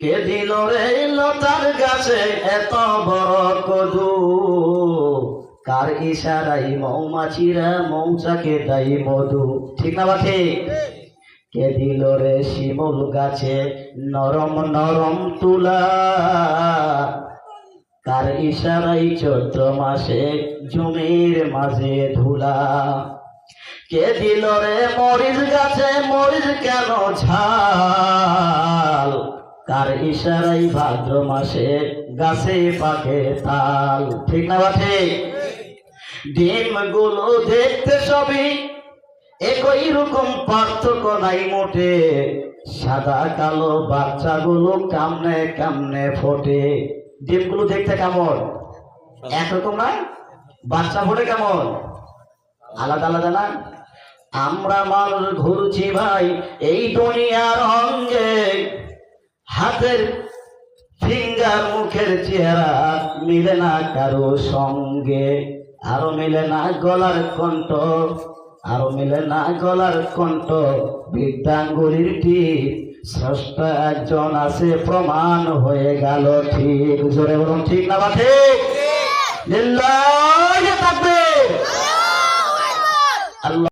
কে দিল রে লতার গাছে এত বড় কদু। কার ইশারাই মৌমাছিরা মৌচাকে দেয় মধু। ঠিক না বা ঠিক? কে দিল রে শিমুল গাছে নরম নরম তুলা। কার ইশারাই চৈত্র মাসে জমির মাঝে ধুলা। কে দিল রে মরিচ গাছে মরিচ কেন ঝাল কার ইশারাই ভাদ্র মাসে গাছে পাকে তাল। ঠিক না বা ঠিক? ডিমগুলো দেখতে সবই একই রকম, পার্থক্য নাই মোটে। সাদা কালো বাচ্চাগুলো কামনে কামনে ফোটে। ডিমগুলো দেখতে কেমন? একরকম না? বাচ্চা ফোটে কেমন? আলাদা আলাদা না? আমরা মানুষ ঘুরছি ভাই, এই দুনিয়ার অঙ্গে হাতের ফিঙ্গার মুখের চেহারা মিলে না কারও সঙ্গে আরও মিলে না গলার কণ্ঠ আরও মিলে না গলার কণ্ঠ। বৃদ্ধাঙ্গুলির ঠিক স্রষ্ট একজন আছে প্রমাণ হয়ে গেল ঠিক। জোরে বলুন ঠিক না বা ঠিক?